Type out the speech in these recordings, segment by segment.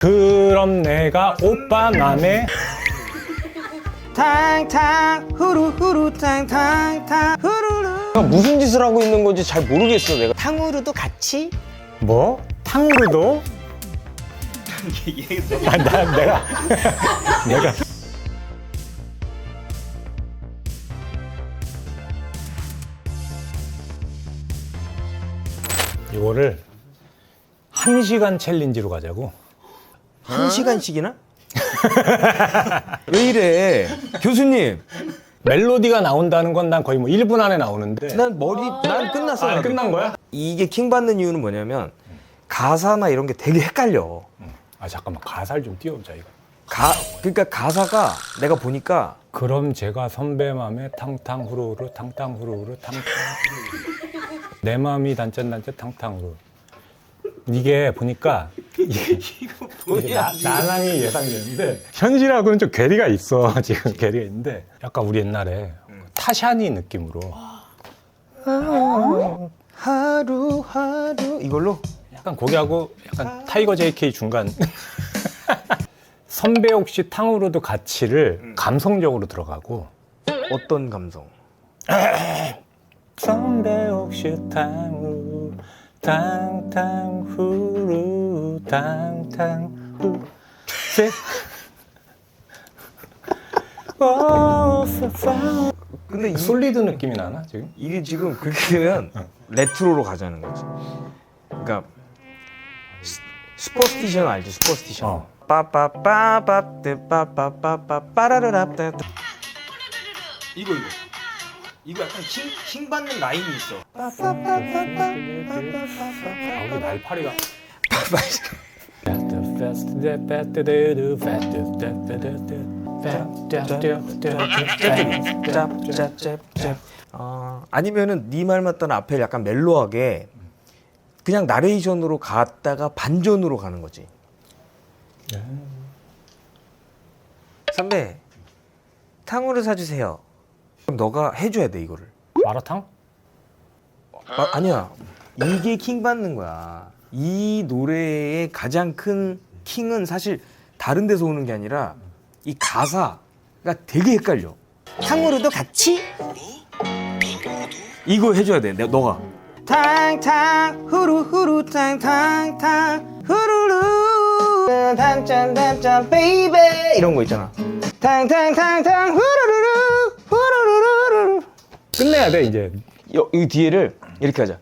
그럼 내가 오빠 맘에 탕탕 후루 후루 탕탕 탕 후루루 야, 무슨 짓을 하고 있는 건지 잘 모르겠어 내가 탕후루도 같이 뭐? 탕후루도? 아, 나, 내가 내가 이거를 한 시간 챌린지로 가자고. 한 시간씩이나? 왜 이래 교수님 멜로디가 나온다는 건 난 거의 뭐 1분 안에 나오는데. 난 머리 난 끝났어 아, 나도. 끝난 거야? 이게 킹 받는 이유는 뭐냐면 가사나 이런 게 되게 헷갈려 아 잠깐만 가사를 좀 띄워보자 이거. 가 그러니까 가사가 내가 보니까 그럼 제가 선배 맘에 탕탕 후루후루 탕탕 후루후루 탕탕 내 마음이 단짠단짠 탕탕 후루 이게 보니까 이게, 이게 나, 나랑이 예상되는데 현실하고는 좀 괴리가 있어 지금 괴리가 있는데. 약간 우리 옛날에 타샤니 느낌으로. 하루 하루. 이걸로? 약간 고기하고 약간 타이거 JK 중간. 선배 혹시 탕후루도 가치를 감성적으로 들어가고. 어떤 감성? 선배 혹시 탕후루 탕탕 후루 탕탕 후 세-. 근데 이, 솔리드 느낌이 나나 지금? 이게 지금 그렇게 되면 레트로로 가자는 거지 그러니까 스- 슈퍼스티션 알지 슈퍼스티션 어. 빠빠빠빠뜨 빠빠빠빠 빠라르랍따 이거 이거 이거 약간 킹, 킹 받는 라인이 있어 아 우리 날파리가 아, 아니면은 네 말 맞다는 앞에 약간 멜로하게 그냥 나레이션으로 갔다가 반전으로 가는 거지. 선배 탕후루 사주세요. 그럼 너가 해줘야 돼 이거를. 마라탕? 아, 아니야. 이게 킹 받는 거야 이 노래의 가장 큰 킹은 사실 다른 데서 오는 게 아니라 이 가사가 되게 헷갈려. 탕후루도 같이? 이거 해줘야 돼 내가 너가. 탕탕 후루 후루 탕탕탕 후루루. 탕짠 탕짠 베이베. 이런 거 있잖아. 탕탕탕탕 후루루루 후루루루루. 끝내야 돼 이제. 여, 이 뒤에를 이렇게 하자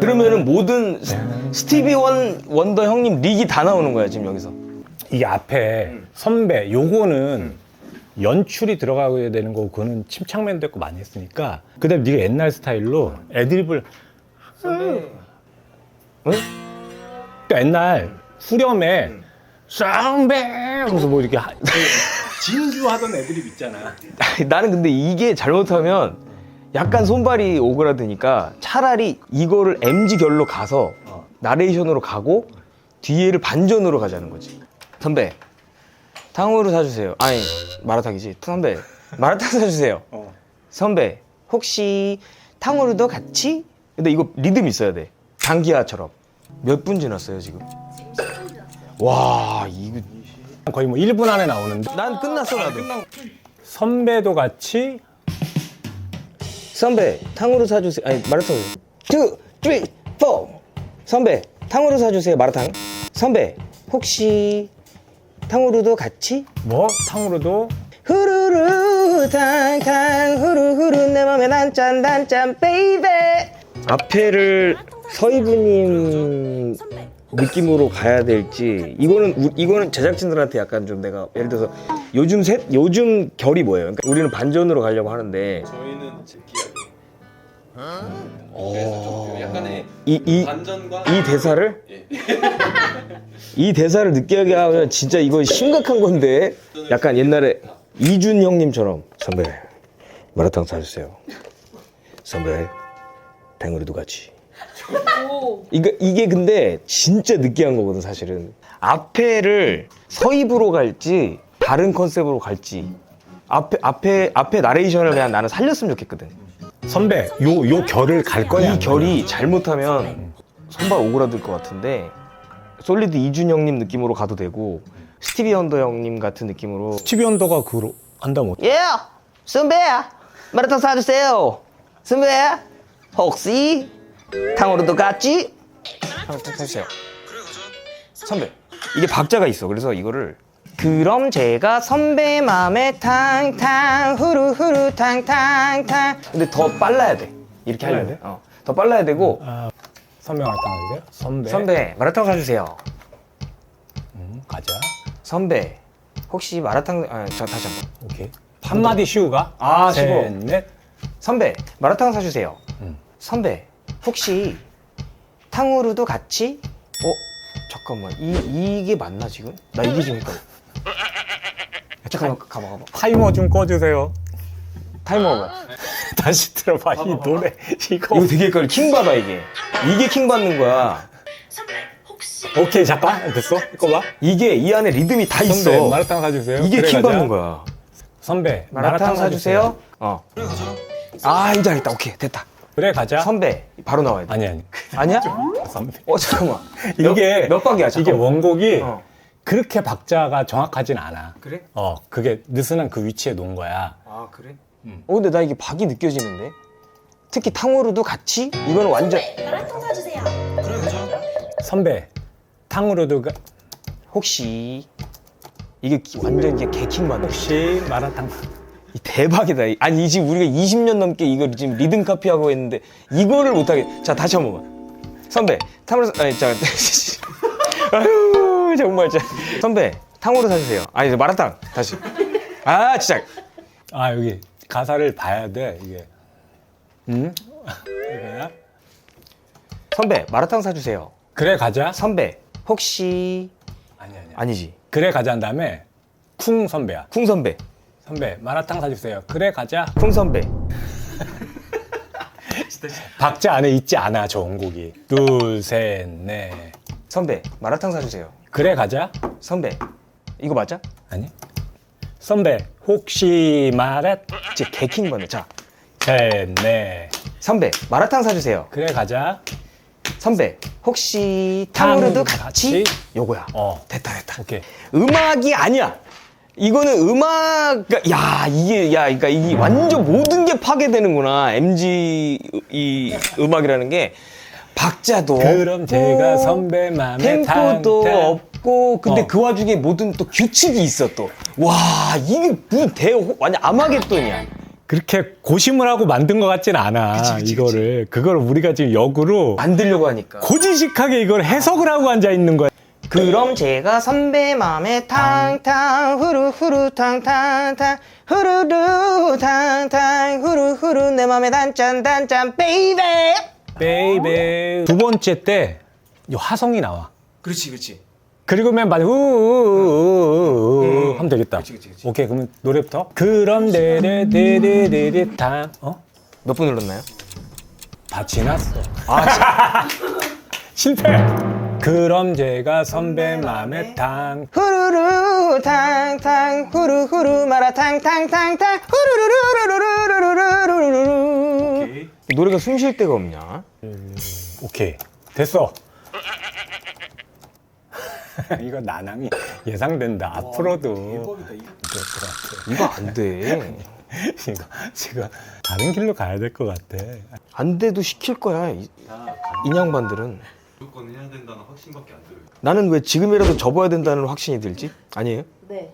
그러면은 모든 스- 스티비 원 원더 형님 릭이 다 나오는 거야 지금 여기서? 이 앞에 선배 요거는 연출이 들어가야 되는 거고 그거는 침착맨도 했고 많이 했으니까. 그다음에 네가 옛날 스타일로 애드립을 응? 그러니까 옛날 후렴에 쌍배 하면서 뭐 이렇게 하- 진주하던 애드립 있잖아. 나는 근데 이게 잘못하면 약간 손발이 오그라드니까 차라리 이거를 MG 결로 가서 어. 나레이션으로 가고 뒤에를 반전으로 가자는 거지. 선배, 탕후루 사주세요. 아니 마라탕이지. 선배, 마라탕 사주세요. 어. 선배, 혹시 탕후루도 같이? 근데 이거 리듬 있어야 돼. 장기하처럼. 몇 분 지났어요 지금? 와 이거 거의 뭐 1분 안에 나오는데 난 끝났어 나도. 선배도 같이 선배 탕후루 사주세요. 아니 마라탕. 2, 3, 4 선배 탕후루 사주세요 마라탕. 선배 혹시 탕후루도 같이? 뭐? 탕후루도? 후루루 탕탕 후루후루 내 맘에 난짠 난짠 베이베 앞에를 서이부님 느낌으로 가야 될지 이거는 우- 이거는 제작진들한테 약간 좀 내가 예를 들어서 요즘 셋 요즘 결이 뭐예요? 그러니까 우리는 반전으로 가려고 하는데 저희는 제끼 어... 약간의 이, 이, 반전과 이 대사를? 예. 이 대사를 느끼하게 하면 진짜 이거 심각한 건데. 약간 옛날에 이준 형님처럼. 선배 마라탕 사주세요. 선배 탱우리도 같이. 이게, 이게 근데 진짜 느끼한 거거든 사실은. 앞에를 서입으로 갈지 다른 컨셉으로 갈지. 앞에 앞에 앞에 나레이션을 그냥 나는 살렸으면 좋겠거든. 선배 요 요 결을 갈 거냐? 이안 결이 잘못하면 선발 오그라들 것 같은데 솔리드 이준영님 느낌으로 가도 되고 스티비 언더 형님 같은 느낌으로? 스티비 언더가 그로 한다면 예, 선배야, 마라탕 사주세요. 선배야, 혹시 탕후루도 같이? 한번 해주세요. 선배 이게 박자가 있어. 그래서 이거를 그럼 제가 선배 맘에 탕탕 후루후루 탕탕탕 근데 더 빨라야 돼. 이렇게 빨라야 하려면 돼? 어, 더 빨라야 되고 아, 선배 마라탕 하세요? 선배. 선배 마라탕 사주세요. 음, 가자. 선배 혹시 마라탕 아, 자 다시 한번 오케이. 한마디 쉬우가. 아, 셋. 넷. 선배 마라탕 사주세요. 음. 선배 혹시 탕후루도 같이? 어 잠깐만 이 이게 맞나 지금? 나 이게 지금 헷갈려. 잠깐만 가봐 가봐. 타이머 좀 꺼주세요. 타이머가 다시 들어봐 이 노래 이거. 이거 되게 헷갈려. 킹 받아 이게. 이게 킹 받는 거야. 선배 혹시 오케이 잠깐 됐어. 이거 봐. 이게 이 안에 리듬이 다 있어. 선배 마라탕 사주세요. 이게 그래 킹 가자. 받는 거야. 선배 마라탕 사주세요. 어. 아 이제 알겠다. 오케이 됐다. 그래 가자. 선배 바로 나와야 돼. 아니 아니. 아니야? 선배. 어 잠깐만. 이게 몇, 몇 박이야? 이게 잠깐만. 원곡이 어. 그렇게 박자가 정확하진 않아. 그래? 어 그게 느슨한 그 위치에 놓은 거야. 아 그래? 음. 어 근데 나 이게 박이 느껴지는데? 특히 탕후루도 같이? 이거는 완전 마라탕 사주세요. 선배 탕후루도 가- 혹시 이게 기- 완전 이게 개킹 받네. 혹시 마라탕 이 대박이다. 이- 아니 이 지금 우리가 20년 넘게 이거 지금 리듬 카피 하고 했는데 이거를 못하게. 자 다시 한 번만. 선배 탕후루 사- 아니 자 아유 정말 자 선배 탕후루 사주세요. 아니 이제 마라탕 다시. 아 진짜 아 여기 가사를 봐야 돼 이게. 음? 이거야? 선배 마라탕 사주세요. 그래 가자. 선배 혹시 아니 아니. 아니지 그래 가자 한 다음에 쿵 선배야. 쿵 선배 선배 마라탕 사주세요. 그래 가자. 쿵 선배 박자 안에 있지 않아 저 원곡이. 둘, 셋, 넷. 선배 마라탕 사주세요. 그래 가자. 선배 이거 맞아? 아니? 선배 혹시 마라 진짜 개킹 받네. 자 셋, 넷. 선배 마라탕 사주세요. 그래 가자. 선배 혹시 탕후루도 탕후루 같이? 같이? 요거야. 어. 됐다 됐다. 오케이. 음악이 아니야. 이거는 음악 야 이게 야 그러니까 이게 완전 모든 게 파괴되는구나. MG 이 음악이라는 게 박자도 그럼 제가 없고, 선배 맘에 템포도 탕탕. 없고 근데 어. 그 와중에 모든 또 규칙이 있어 또. 와 이게 무슨 대 완전 아마겟돈이야. 그렇게 고심을 하고 만든 것 같진 않아. 그치, 그치, 이거를 그걸 우리가 지금 역으로 만들려고 하니까. 고지식하게 이걸 해석을 하고 앉아 있는 거야. 그럼 제가 선배 맘에 탕탕 후루후루 탕탕탕 후루루 탕탕 후루후루 내 맘에 단짠 단짠 베이베 베이베 두 번째 때 이 화성이 나와. 그렇지 그렇지. 그리고 맨 마지막에 우우우우우 하면 되겠다. 그치, 그치, 그치. 오케이 그러면 노래부터. 그럼 데레데레데레 탕 어? 몇 분 눌렀나요? 다 지났어. 아 실패. 그럼 제가 선배 맘에 탕 후루루 탕탕 후루후루 마라 탕 탕탕탕 후루루루루루루루루루루루 노래가 숨 쉴 데가 없냐? 오케이 됐어. 이거 나낭이 예상된다. 앞으로도 이거 안 돼. 이거 지금 다른 길로 가야 될 것 같아. 안 돼도 시킬 거야. 이- 인양반들은. 무조건 해야 된다는 확신밖에 안 들어요. 나는 왜 지금이라도 접어야 된다는 확신이 들지? 아니에요? 네.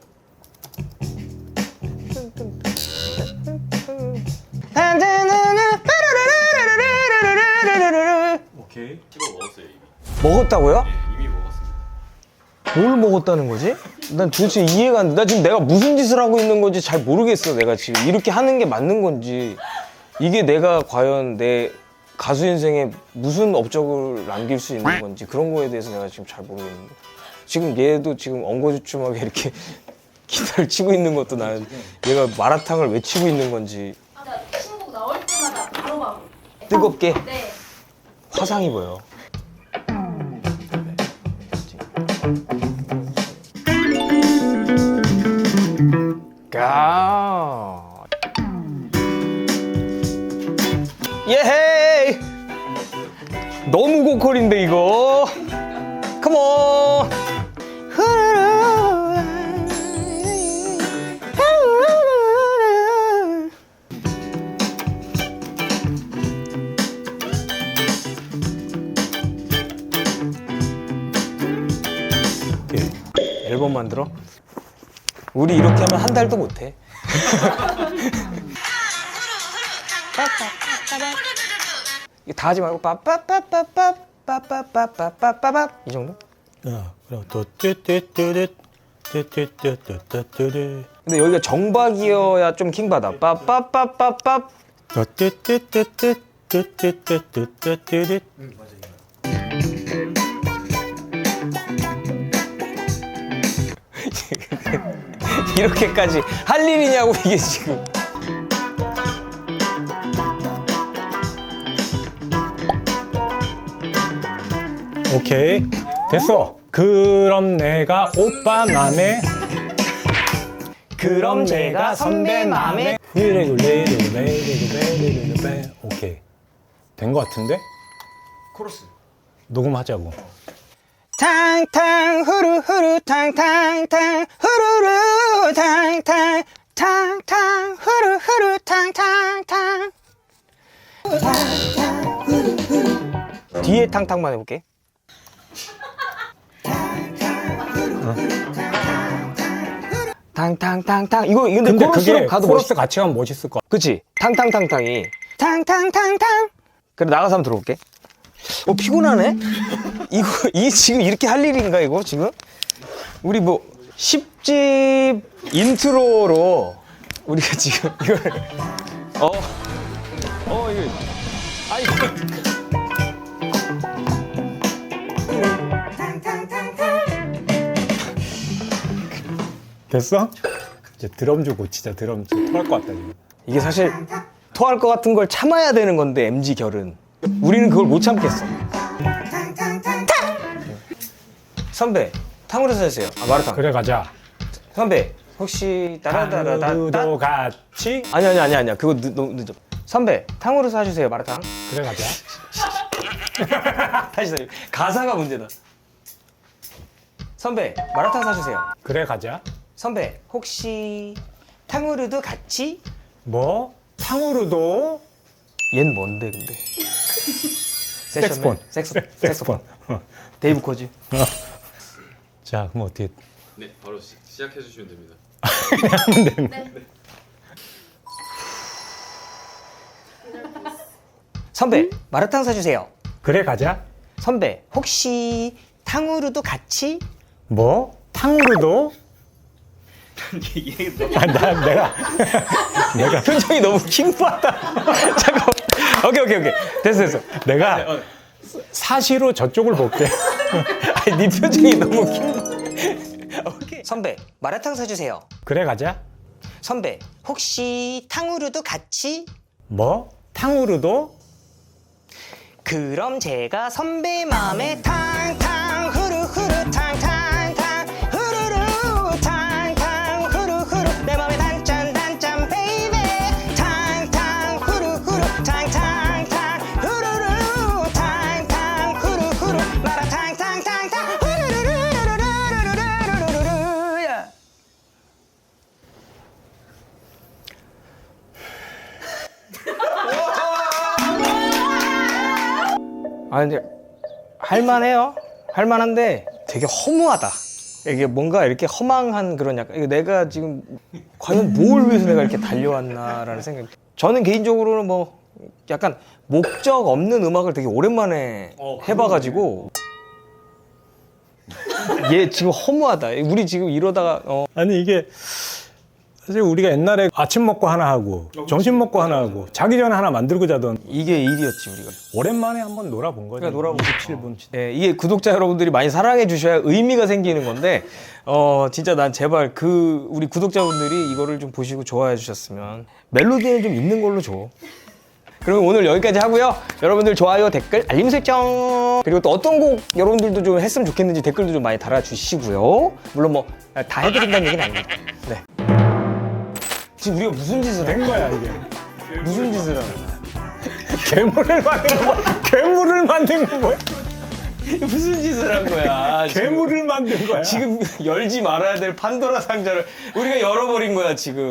오케이. 씹어 먹었어요 이미. 먹었다고요? 예, 이미 먹었습니다. 뭘 먹었다는 거지? 난 도대체 이해가 안 돼. 나 지금 내가 무슨 짓을 하고 있는 건지 잘 모르겠어. 내가 지금 이렇게 하는 게 맞는 건지. 이게 내가 과연 내 가수 인생에 무슨 업적을 남길 수 있는 건지 그런 거에 대해서 내가 지금 잘 모르겠는데. 지금 얘도 지금 엉거주춤하게 이렇게 기타를 치고 있는 것도 나는 얘가 마라탕을 왜 치고 있는 건지. 아, 나 신곡 나올 때마다 물어봐고 뜨겁게. 네. 화상이 보여. 가. 예헤이. 너무 고퀄인데 이거. 컴온. 만들어? 우리 이렇게 하면 한 달도 못해 이거 다 하지 말고 빠빠빠빠빠 빠빠빠빠빠빠빠 이 정도? 야, 그럼 또 뚜뚜뚜뚜 뚜뚜뚜뚜뚜뚜 근데 여기가 정박이어야 좀 킹받아 빠빠빠빠빠 또 뚜뚜뚜뚜 뚜뚜뚜뚜뚜뚜 이 이렇게까지 할 일이냐고 이게 지금. 오케이 됐어. 그럼 내가 오빠 맘에 그럼 제가 선배 맘에 휘레굴레르레르레르레 오케이 된 거 같은데? 코러스 녹음하자고. 탕탕 후루 후루 탕탕탕 후루루 탕탕 탕탕 후루 후루 탕탕탕. 뒤에 탕탕만 해볼게. 탕탕탕탕 이거 이거 근데, 근데 코러스로 그게 가도 코러스 멋있 같이 가면 멋있을 것 같아. 그치? 탕탕탕탕이. 탕탕탕탕. 그래 나가서 한번 들어볼게 어 피곤하네? 이거 이 지금 이렇게 할 일인가 이거 지금? 우리 뭐 10집 인트로로 우리가 지금 이걸 어 어 이거 아 이거. 됐어? 이제 드럼 주고 진짜 드럼 진짜 토할 것 같다 지금. 이게 사실 토할 것 같은 걸 참아야 되는 건데 MG 결은 우리는 그걸 못 참겠어. 선배 탕후루 사주세요. 아 마라탕. 그래 가자 선배 혹시 따라따라따 하루도 같이 아니 아니 아니 아니야 그거 늦, 너무 늦어. 선배 탕후루 사주세요 마라탕. 그래 가자 다시 다시 가사가 문제다. 선배 마라탕 사주세요. 그래 가자 선배 혹시 탕후루도 같이? 뭐 탕후루도 얜 뭔데 근데? 색스폰. 섹스 색스폰 섹스폰. 어. 데이브 코즈. 자 그럼 어떻게 네, 바로 시, 시작해 주시면 됩니다. 선배 마라탕 사주세요. 그래 가자 선배 혹시 탕후루도 같이? 뭐 탕후루도 아, 나, 내가 내가 표정이 너무 킹받다. 잠깐. 오케이 오케이 오케이. 됐어 됐어. 내가 사시로 저쪽을 볼게 아니 네 표정이 너무 킹. 오케이. 선배 마라탕 사주세요. 그래 가자 선배 혹시 탕후루도 같이? 뭐 탕후루도 그럼 제가 선배 맘에 탕탕 아 근데 할만해요. 할만한데 되게 허무하다. 이게 뭔가 이렇게 허망한 그런 약간 이거 내가 지금 과연 뭘 위해서 내가 이렇게 달려왔나라는 생각. 저는 개인적으로는 뭐 약간 목적 없는 음악을 되게 오랜만에 해봐가지고 얘 지금 허무하다. 우리 지금 이러다가 어, 아니 이게 사실 우리가 옛날에 아침 먹고 하나 하고 점심 먹고 하나 하고 자기 전에 하나 만들고 자던 이게 일이었지 우리가. 오랜만에 한번 놀아본 거죠 그러니까 놀아본 27분 예, 이게 구독자 여러분들이 많이 사랑해 주셔야 의미가 생기는 건데 어 진짜 난 제발 그 우리 구독자분들이 이거를 좀 보시고 좋아해 주셨으면 멜로디는 좀 있는 걸로 줘. 그럼 오늘 여기까지 하고요. 여러분들 좋아요, 댓글, 알림 설정 그리고 또 어떤 곡 여러분들도 좀 했으면 좋겠는지 댓글도 좀 많이 달아주시고요. 물론 뭐 다 해드린다는 얘기는 아닙니다. 네. 지금 우리가 무슨 짓을 한된 거야 이게 무슨 짓을 하는 거야? 괴물을 만든 거 괴물을 만든 거 뭐야? 무슨 짓을 한 거야? 지금. 괴물을 만든 거야. 지금 열지 말아야 될 판도라 상자를 우리가 열어버린 거야 지금.